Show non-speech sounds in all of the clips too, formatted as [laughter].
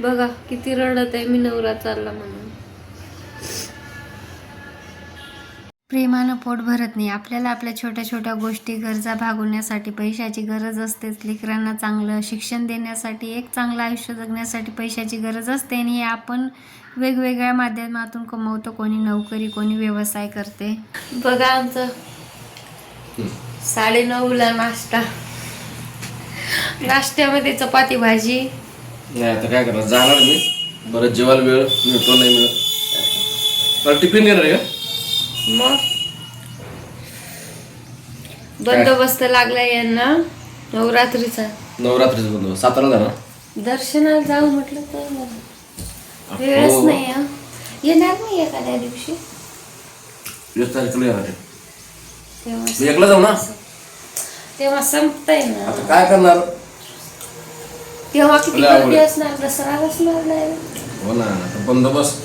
बघा किती रडत आहे मी नवरा चालला म्हणून. प्रेमानं पोट भरत नाही. आपल्याला आपल्या छोट्या छोट्या गोष्टी गरजा भागवण्यासाठी पैशाची गरज असतेच. लेकरांना चांगलं शिक्षण देण्यासाठी एक चांगलं आयुष्य जगण्यासाठी पैशाची गरज असते आणि हे आपण वेगवेगळ्या माध्यमातून कमवतो. कोणी नोकरी कोणी व्यवसाय करते. बघा आमचं. साडेनऊला नाश्ता. नाश्त्यामध्ये चपाती भाजी नाही आता काय करणार? जाणार मी. बरं जेवायला वेळ मिळतो नाही मिळत. मला टिफिन घेणार आहे का? मग? बंदोबस्त लागलाय यांना. नवरात्रीचा. नवरात्रीचं बंद सातारा जाणार? दर्शनाला जाऊ म्हटलं तर वेळच. नाही हा. येणार नाही एखाद्या दिवशी. वीस तारखेला येणार आहे. तेव्हा मी एकला जाऊ ना? तेव्हा संपतंय ना. आता काय करणार? तेव्हा किती लय गर्दी आवडेल. असणार? नाही. हो ना आता बंदोबस्त.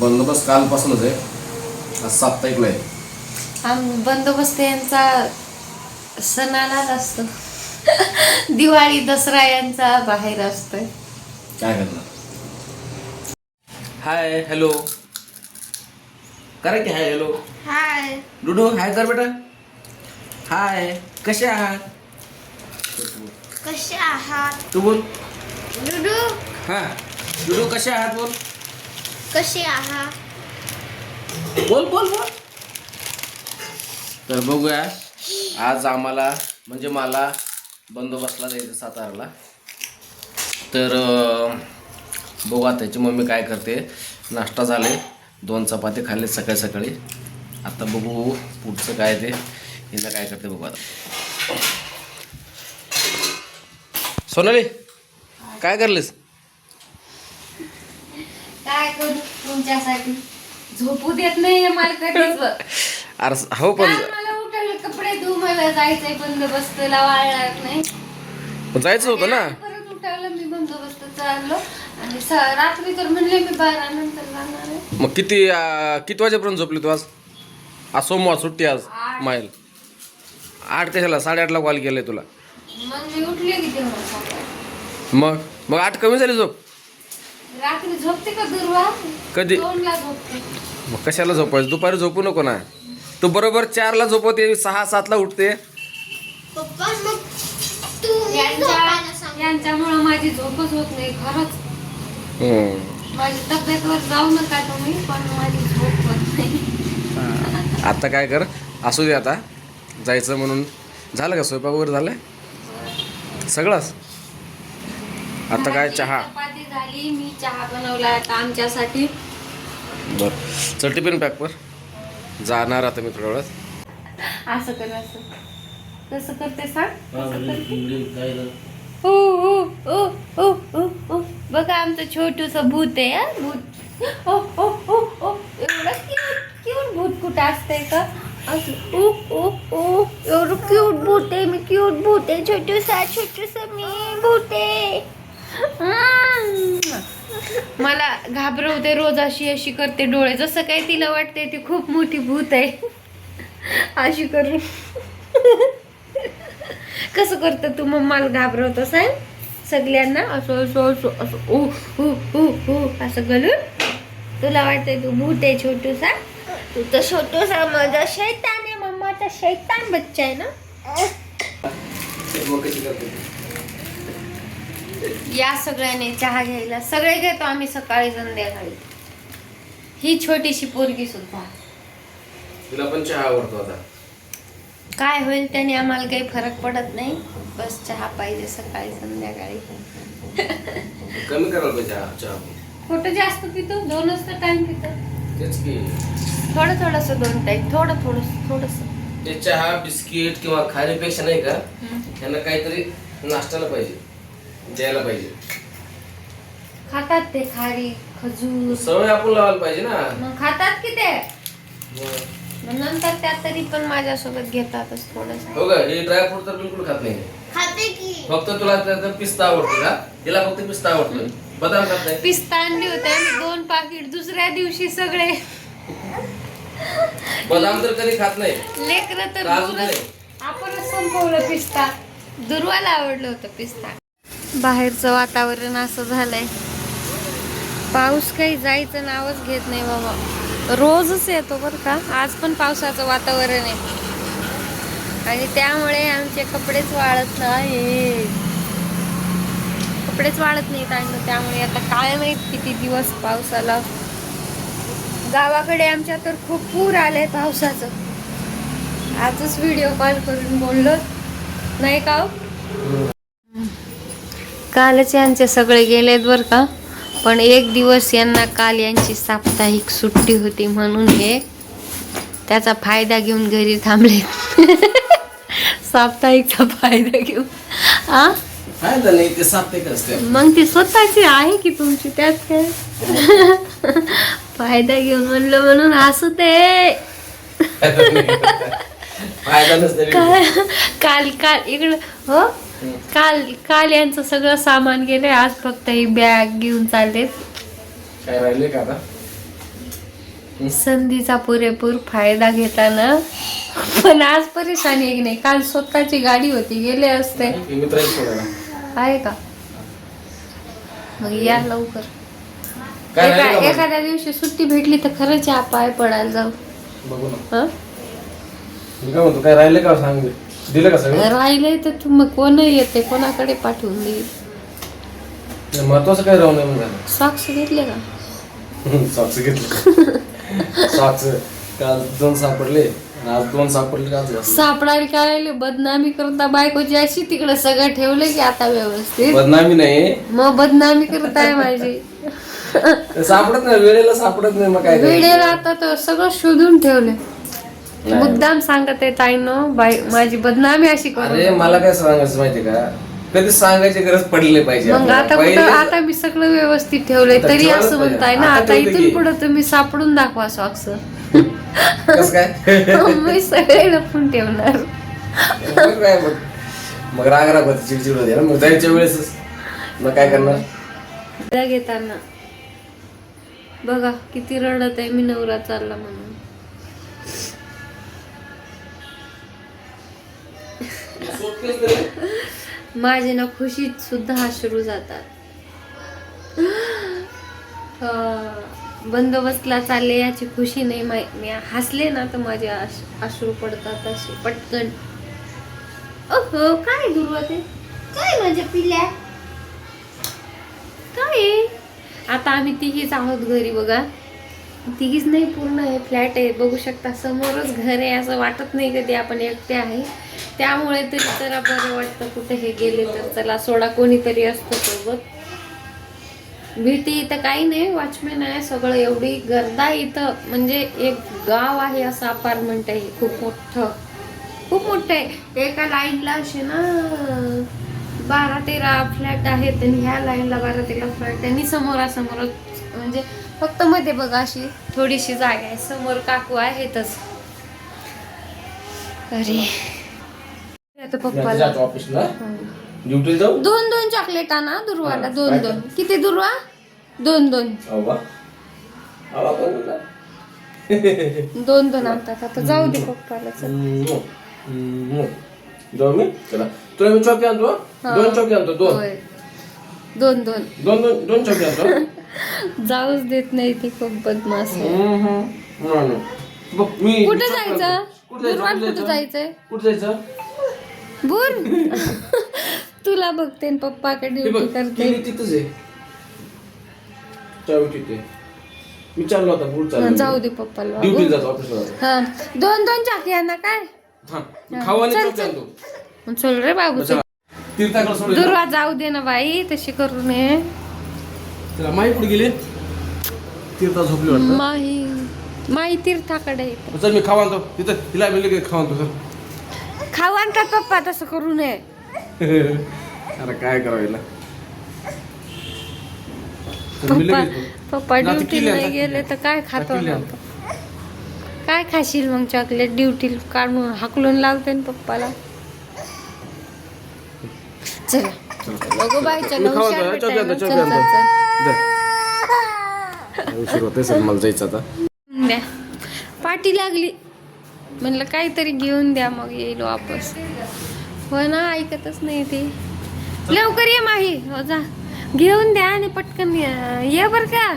बंदोबस्त कालपासूनच आहे. आज आहे. आम बंदोबस्त यांचा सणालाच असतो. [laughs] दिवाळी दसरा यांचा बाहेर असतोय. काय करणार? हाय हॅलो करा की हाय हॅलो हाय डुडू हाय कर बेटा. हाय कसे आहात? कसे आहात? तू बोल. डुडू हा. डुडू कसे आहात बोल. कसे आहात? बोल बोल बोल. तर बघूया. आज आम्हाला म्हणजे मला बंदोबस्तला जायचं साताराला तर बघू त्याची मम्मी काय करते. नाश्ता झाले. दोन चपाती खाल्ले सकाळी सकाळी. आता बघू पुढचं काय ते. हिला काय करते बघू आता. सोनाली काय करलीस? काय करू तुमच्यासाठी? झोपू देत नाही मला कधीच [laughs] अरे हो पण. काल मला उठवलं कपडे धुऊ मला जायचंय नाही. पण जायचं होतं ना. परत उठवलं मी बंदोबस्त चाललो. आणि स- रात्री तर म्हणले मी बारा नंतर जाणार आहे. मग किती किती वाजेपर्यंत झोपली तू आज? आज सोमवार सुट्टी आज मायल आठ कशाला? साडेआठला कॉल केलाय तुला. मग मी उठले की तेव्हा सकाळी मग? मग आठ कमी झाली झोप? रात्री झोपते का दुर्वा? कधी? दोनला झोपते. मग कशाला झोपायचं? दुपारी झोपू नको ना. तू बरोबर चारला झोपवते सहा सातला उठते. यांच्या यांच्यामुळं माझी झोपच होत नाही खरंच. हम्म. माझी तब्येतवर जाऊ नका तुम्ही पण माझी झोप होत नाही. आता काय कर? असू दे आता. जायचं म्हणून. झालं का? स्वयंपाक वगैरे झालंय सगळंच. आता काय चहा? चपाती झाली मी चहा बनवला आता आमच्यासाठी. बरं. चल टिफिन पॅक कर जाणार आता मी थोड्या वेळात. असं कर असं कसं करते सांग? कसं करते? ओ, ओ, ओ, ओ, ओ, ओ. बघा आमचं छोटूस भूत आहे हा, भूत. ओ ओ ओ ओ एवढं क्यूट क्यूट भूत कुठं असतंय का असं ओ ओ ओ एवढं क्यूट भूत आहे मी क्यूट भूत आहे छोटूसा छोटूसा मी भूत. आहे मला घाबरवते रोज अशी अशी करते डोळे. जसं काही तिला वाटते ती खूप मोठी भूत आहे. अशी करून. कसं करतं तू मग मला घाबरवतो सांग सगळ्यांना? असं असं असं असं ओ हो हो असं घालून. तुला वाटतंय तू भूत आहे छोटूसा तू तर छोटूसा माझा शैतान आहे मम्माचा शैतान बच्चा आहे ना? या सगळ्याने चहा घ्यायला. सगळे घेतो आम्ही सकाळी संध्याकाळी. ही छोटीशी पोरगी सुद्धा. तिला पण चहा आवडतो आता. काय होईल त्याने आम्हाला काही फरक पडत नाही. बस चहा पाहिजे सकाळी संध्याकाळी. कमी करायला पाहिजे चहा? चहा खोटं जास्त पितो दोनच तर टाइम पितो. तेच की. थोडं थोडस दोन टाइम थोडं थोडस थोडस. ते चहा बिस्किट किंवा खाण्यापेक्षा नाही का त्यांना काहीतरी नाश्त्याला पाहिजे द्यायला पाहिजे. खातात ते खारी खजूर. सवय आपण लावायला पाहिजे ना. मग खातात की ते? मग. मग नंतर त्या तरी पण माझ्यासोबत घेतातच थोडस. हो का हे ड्रायफ्रूट तर बिलकुल खात नाही. खाते की. फक्त तुला त्याचा पिस्ता आवडतो का? तिला फक्त पिस्ता आवडतो. बदाम खात नाही. पिस्ता आणली होते आम्ही दोन पाकिट दुसऱ्या दिवशी सगळे बदाम तर कधी खात नाही. लेकर तर काजू दूरच- नाही. आपणच संपवलं पिस्ता. दुर्वाला आवडलं होतं पिस्ता. बाहेरचं वातावरण असं झालंय. पाऊस काही जायचं नावच घेत नाही बाबा. रोजच येतो बरं का. आज पण पावसाचं वातावरण आहे. आणि त्यामुळे आमचे कपडेच वाळत नाही कपडेच वाळत नाहीत आणि त्यामुळे आता काय माहीत किती दिवस पावसाला गावाकडे आमच्या तर खूप पूर आलंय पावसाचं. आजच व्हिडिओ कॉल करून बोललो. नाही का हो? कालच यांचे सगळे गेलेत बर का. पण एक दिवस यांना काल यांची साप्ताहिक सुट्टी होती म्हणून हे त्याचा फायदा घेऊन घरी थांबले. [laughs] साप्ताहिकचा फायदा घेऊन. आ? फायदा नाही ते साप्ताहिक असते. मग ती स्वतःची आहे की तुमची त्यात काय? [laughs] फायदा घेऊन म्हणलं म्हणून हसू ते फायदा काय? काल काल इकडं हो? काल काल यांचं सगळं सामान गेलंय. आज फक्त ही बॅग घेऊन चाललेत. काय राहिले का आता? संधीचा पुरेपूर फायदा घेताना. पण आज परेशानी आहे की नाही. काल स्वतःची गाडी होती गेले असते. मित्र. आहे का? मग या लवकर. काय एका- राहिलं का मग? एखाद्या दिवशी सुट्टी भेटली तर खरंच या पाय पडायला जाऊ बघू ना हं? मी काय म्हणतो काय राहिले का सांग. दिलं का सगळं राहिलंय तर तुम्ही कोण येते कोणाकडे पाठवून देईल महत्वाचं काय राहू नये मग झालं सॉक्स घेतले का सॉक्स घेतलं सॉक्स काल दोन सापडले आणि आज दोन सापडले का आज घातले. सापडायला काय राहिले? बदनामी करता बायकोची अशी तिकडे सगळं ठेवलं की आता व्यवस्थित बदनामी नाही मग बदनामी करताय माझी ते सापडत नाही वेळेला सापडत नाही मग काय आता तर सगळं शोधून ठेवले मुद्दाम सांगत आहे ताईनो बाई माझी बदनामी अशी करू अरे मला काय सांगायचं माहितीये का? कधी सांगायची गरज पडली नाही पाहिजे मग आपल्याला. आता कुठं पहिले- आता मी सगळं व्यवस्थित ठेवलंय तरी असं पाहिजे. म्हणताय ना आता आता ठेवते इथून की. पुढे तुम्ही सापडून दाखवा सॉक्स कसं काय? [laughs] मी सगळे लपून ठेवणार. मग काय मग मग राग राग होते चिडचिड होते ना. मग जायच्या वेळेस मग काय करणार? घेताना बघा किती रडत आहे मी नवरा चालला म्हणून. माझे ना खुशीत सुद्धा अश्रू जातात. बंदोबस्तला चालले याची खुशी नाही मी हसले ना तर माझे अश्रू पडतात असे पटकन. ओहो काय दुर्वा ते? काय माझ्या पिल्या? काय? आता आम्ही तिघीच आहोत घरी बघा. तिघीच नाही पूर्ण आहे फ्लॅट आहे. बघू शकता समोरच घर आहे असं वाटत नाही कधी आपण एकटे आहे. त्यामुळे तरी जरा बरं वाटतं कुठे हे गेले तर. चला सोडा कोणीतरी असतो सोबत. भीती इथं काही नाही वॉचमॅन आहे सगळं. एवढी गर्दा इथं म्हणजे एक गाव आहे असं अपार्टमेंट आहे. खूप मोठं. खूप मोठं आहे. एका लाईनला असे ना बारा तेरा फ्लॅट आहेत आणि ह्या लाईनला बारा तेरा फ्लॅट आणि समोरासमोर म्हणजे फक्त मध्ये बघा अशी थोडीशी जागा आहे. समोर काकू आहेतच. अरे. आता पप्पाला. ऑफिसला. जाऊ? दोन दोन चॉकलेट आणा दुर्वाला दोन दोन किती दुर्वा? दोन दोन. दोन दोन आणतात. आता जाऊ दे पप्पाला चल. हम्म, हम्म. जाऊ मी? चला. तुला मी चौकी आणतो हा. दोन चौकी आणतो दोन. होय. दोन दोन. दोन दोन दोन चौकी आणतो [laughs] जाऊच देत नाही ती खूप बदमाश आहे. हम्म, हम्म. नाही, नाही. बघ, मी कुठे जायचं. कुठे जायचं? कुठे जायचंय? कुठे जायचं? बोल [laughs] तुला बघते आणि पप्पाकडे ते बघ ड्युटी करते केली तिथंच आहे. चावी तिथे. मी चाललो आता पुढे हा, चाललो जाऊ दे पप्पाला. ड्युटीला जातो ऑफिसला जातो हा. दोन दोन चाकी आणा काय? खाऊ आणि चल, चौकी चल. आणतो. चल रे बाबू दुर्वा जाऊ दे ना बाई तशी करू नये माई कुठे गेली? तीर्था झोपली वाटतं. माही माही तीर्थाकडे. चल मी तिथं तिला मिळले सर पप्पा तसं करू नये. [laughs] अरे काय पप्पा ड्युटी नाही. गेले तर काय खातो. काय खाशील मग चॉकलेट ड्युटी काढून हाकलून लावते ना पप्पाला चल लोगो बाई चल मी खाऊ हुशार आणतो, बेटा चौकी आहे आणतो, ना. चौकी चल, चल, जा. उशीर होते सर मला जायचं आता. चल. द्या. पाठी लागली. म्हणलं काहीतरी घेऊन द्या मग येईल वापस. हो ना ऐकतच नाही ते. लवकर ये माही. हो जा. घेऊन द्या आणि पटकन ये. ये बर का.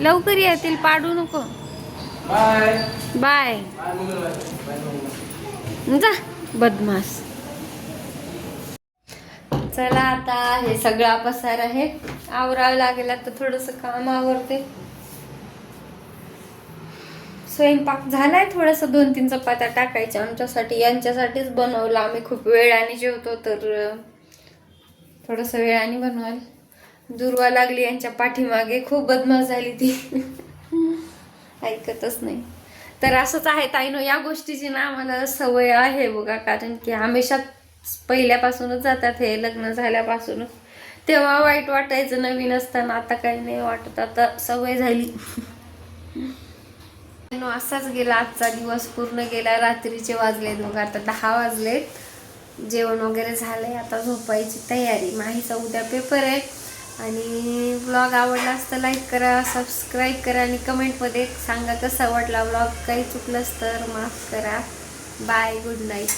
लवकर येतील पाडू नको. बाय. बाय. जा बदमास चला आता हे सगळा पसार आहे. आवरावं लागेल आता थोडस काम आवरते स्वयंपाक झालाय थोडस दोन तीन चपात्या टाकायच्या आमच्यासाठी. यांच्यासाठीच बनवलं आम्ही. खूप वेळाने जेवतो तर थोडंसं थोडस वेळाने बनवाल. दुर्वा लागली यांच्या पाठीमागे. खूप बदमाश झाली ती. [laughs] ऐकतच नाही. तर असंच आहे ताईनो या गोष्टीची ना आम्हाला सवय आहे बघा. कारण की हमेशा पहिल्यापासूनच जातात हे लग्न झाल्यापासूनच. तेव्हा वाईट वाटायचं नवीन असताना आता काही नाही वाटत आता सवय झाली. असाच गेला आजचा दिवस पूर्ण गेला रात्रीचे वाजलेत मग आता दहा वाजलेत. जेवण वगैरे झालंय आता झोपायची तयारी. माहीचा उद्या पेपर आहे. आणि ब्लॉग आवडला तर लाईक करा सबस्क्राईब करा आणि कमेंटमध्ये सांगा कसा वाटला ब्लॉग काही चुकलंच तर माफ करा. Bye good night